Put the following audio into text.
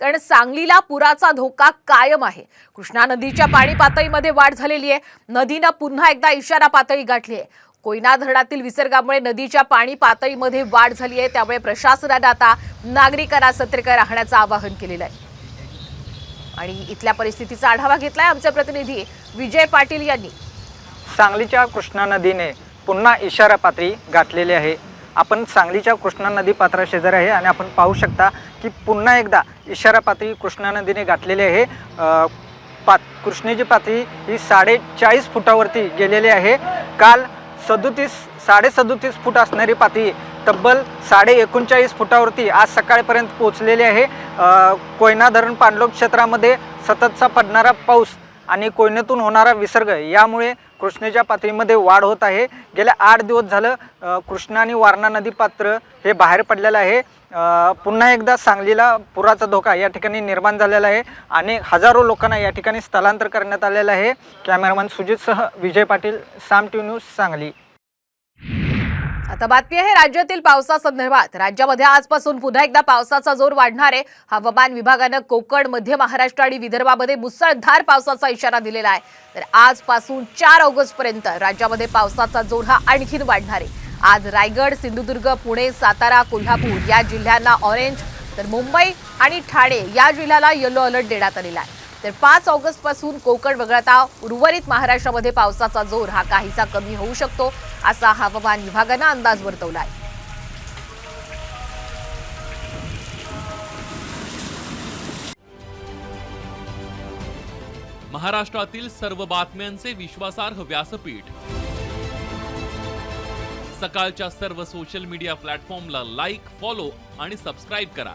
कारण सांगलीला पुराचा धोका कायम आहे. कृष्णा नदीच्या पाणी पातळीमध्ये वाढ झालेली आहे. नदीनं पुन्हा एकदा इशारा पातळी गाठली आहे. कोयना धरणातील विसर्गामुळे नदीच्या पाणी पातळीमध्ये वाढ झाली आहे. त्यामुळे प्रशासनानं आता नागरिकांना सतर्क राहण्याचं आवाहन केलेलं आहे. आणि इथल्या परिस्थितीचा आढावा घेतलाय आमचे प्रतिनिधी विजय पाटील यांनी. सांगलीच्या कृष्णा नदीने पुन्हा इशारा पातळी गाठलेली आहे. आपण सांगलीच्या कृष्णा नदी पात्रा शेजारी आहे आणि आपण पाहू शकता की पुन्हा एकदा इशारा पातळी कृष्णा नदीने गाठलेली आहे. पा पात कृष्णेची पातळी ही साडेचाळीस फुटावरती गेलेली आहे. काल सदोतीस साडे सदोतीस फूट असणारी पातळी तब्बल साडे एकोणचाळीस फुटावरती आज सकाळपर्यंत पोहोचलेली आहे. कोयना धरण पाणलोट क्षेत्रामध्ये सततचा पडणारा पाऊस आणि कोयनेतून होणारा विसर्ग यामुळे कृष्णेच्या पातळीमध्ये वाढ होत आहे. गेल्या आठ दिवस झालं अ, कृष्णा आणि वारणा नदी पात्र हे बाहेर पडलेलं आहे. पुन्हा एकदा सांगलीला पुराचा धोका या ठिकाणी निर्माण झालेला आहे आणि हजारो लोकांना या ठिकाणी स्थलांतर करण्यात आलेलं आहे. कॅमेरामॅन सुजितसह विजय पाटील साम टी न्यूज सांगली. आता बातमी आहे राज्यातील पावसासंदर्भात. राज्यामध्ये आजपासून पुन्हा एकदा पावसाचा जोर वाढणार आहे. हवामान विभागानं कोकण मध्य महाराष्ट्र आणि विदर्भामध्ये मुसळधार पावसाचा इशारा दिलेला आहे. तर आजपासून चार ऑगस्ट पर्यंत राज्यामध्ये पावसाचा जोर हा आणखीन वाढणार आहे. आज रायगड सिंधुदुर्ग पुणे सातारा कोल्हापूर या जिल्ह्यांना ऑरेंज तर मुंबई आणि ठाणे या जिल्ह्याला येलो अलर्ट देण्यात आलेला आहे. तर पाच ऑगस्टपासून कोकण वगळता उर्वरित महाराष्ट्रामध्ये पावसाचा जोर हा काहीसा कमी होऊ शकतो असा हवामान विभागानं अंदाज वर्तवला आहे महाराष्ट्रातील सर्व बातम्यांचे विश्वासार्ह व्यासपीठ. सकाळच्या सर्व सोशल मीडिया प्लॅटफॉर्मला लाईक फॉलो आणि सबस्क्राईब करा.